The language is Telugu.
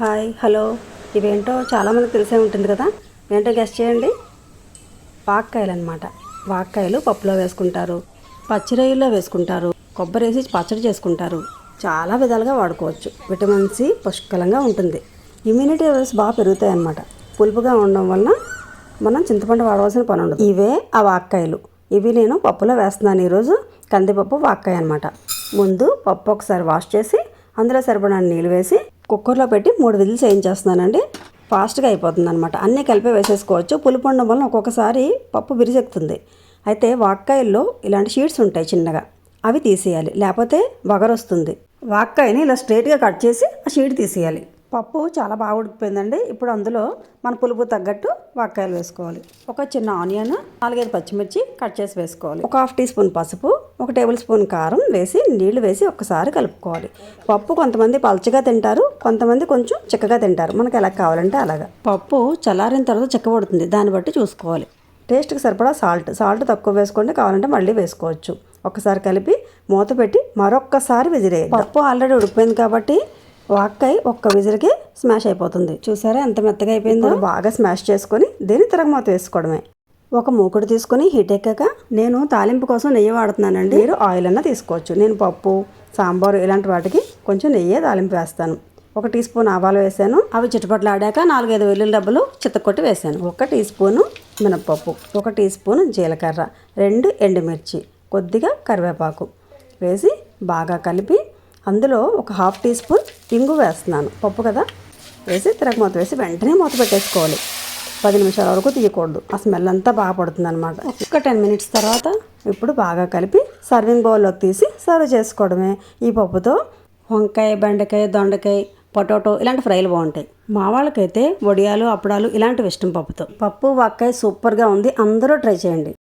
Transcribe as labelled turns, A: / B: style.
A: Hi hello. ఇవేంటో చాలామందికి తెలిసే ఉంటుంది కదా? ఏంటో గెస్ట్ చేయండి. వాక్కాయలు అనమాట వాక్కాయలు పప్పులో వేసుకుంటారు పచ్చిరొయ్యల్లో వేసుకుంటారు కొబ్బరి వేసి పచ్చడి చేసుకుంటారు. చాలా విధాలుగా వాడుకోవచ్చు. విటమిన్ సి పుష్కలంగా ఉంటుంది. ఇమ్యూనిటీ లెవెల్స్ బాగా పెరుగుతాయి అన్నమాట పులుపుగా ఉండడం వలన మనం చింతపండు వాడవలసిన పని ఉండదు. ఇవే ఆ వాక్కాయలు. ఇవి నేను పప్పులో వేస్తున్నాను ఈరోజు. కందిపప్పు వాక్కాయ అనమాట ముందు పప్పు ఒకసారి వాష్ చేసి అందులో సరిపడా నీళ్ళు వేసి కుక్కర్లో పెట్టి మూడు విజిల్స్ వేయించేస్తున్నానండి. ఫాస్ట్గా అయిపోతుంది అనమాట అన్నీ కలిపి వేసేసుకోవచ్చు. పులుపు ఉండడం వలన ఒక్కొక్కసారి పప్పు విరిసెక్కుతుంది. అయితే వాక్కాయల్లో ఇలాంటి షీట్స్ ఉంటాయి చిన్నగా. అవి తీసేయాలి. లేకపోతే వగరొస్తుంది. వాక్కాయని ఇలా స్ట్రైట్గా కట్ చేసి ఆ షీట్ తీసేయాలి. పప్పు చాలా బాగా ఉడికిపోయిందండి. ఇప్పుడు అందులో మన పులుపు తగ్గట్టు వాక్కాయలు వేసుకోవాలి. ఒక చిన్న ఆనియన్ నాలుగైదు పచ్చిమిర్చి కట్ చేసి వేసుకోవాలి. ఒక హాఫ్ టీ స్పూన్ పసుపు ఒక టేబుల్ స్పూన్ కారం వేసి నీళ్ళు వేసి ఒక్కసారి కలుపుకోవాలి. పప్పు కొంతమంది పలచగా తింటారు కొంతమంది కొంచెం చిక్కగా తింటారు. మనకు ఎలా కావాలంటే అలాగా. పప్పు చల్లారిన తర్వాత చిక్కబడుతుంది దాన్ని బట్టి చూసుకోవాలి. టేస్ట్కి సరిపడా సాల్ట్. సాల్ట్ తక్కువ వేసుకోండి. కావాలంటే మళ్ళీ వేసుకోవచ్చు. ఒకసారి కలిపి మూత పెట్టి మరొక్కసారి విజిరేయాలి పప్పు ఆల్రెడీ ఉడికిపోయింది కాబట్టి వాక్కై ఒక్క విజిల్కి స్మాష్ అయిపోతుంది. చూసారా ఎంత మెత్తగా అయిపోయిందో? బాగా స్మాష్ చేసుకొని దీన్ని తిరగమూత వేసుకోవడమే. ఒక మూకుడు తీసుకొని హీట్ ఎక్కాక నేను తాలింపు కోసం నెయ్యి వాడుతున్నానండి. మీరు ఆయిల్ అన్న తీసుకోవచ్చు. నేను పప్పు సాంబారు ఇలాంటి వాటికి కొంచెం నెయ్యి తాలింపు వేస్తాను. ఒక టీ స్పూన్ ఆవాలు వేసాను. అవి చిట్టుపట్లు ఆడాక నాలుగైదు వెల్లుల్లి డబ్బులు చిత్తకొట్టి వేసాను. ఒక టీ స్పూను మినప్పప్పు ఒక టీ స్పూన్ జీలకర్ర రెండు ఎండుమిర్చి కొద్దిగా కరివేపాకు వేసి బాగా కలిపి అందులో ఒక హాఫ్ టీ స్పూన్ ఇంగు వేస్తున్నాను. పప్పు కదా? వేసి తిరగమూత వేసి వెంటనే మూత పెట్టేసుకోవాలి. పది నిమిషాల వరకు తీయకూడదు. ఆ స్మెల్ అంతా బాగా పడుతుంది అనమాట ఒక టెన్ మినిట్స్ తర్వాత ఇప్పుడు బాగా కలిపి సర్వింగ్ బౌల్లోకి తీసి సర్వ్ చేసుకోవడమే. ఈ పప్పుతో వంకాయ బెండకాయ దొండకాయ పొటాటో ఇలాంటి ఫ్రైలు బాగుంటాయి. మా వాళ్ళకైతే వడియాలు అప్పడాలు ఇలాంటివి ఇష్టం పప్పుతో. పప్పు వక్కాయ సూపర్గా ఉంది. అందరూ ట్రై చేయండి.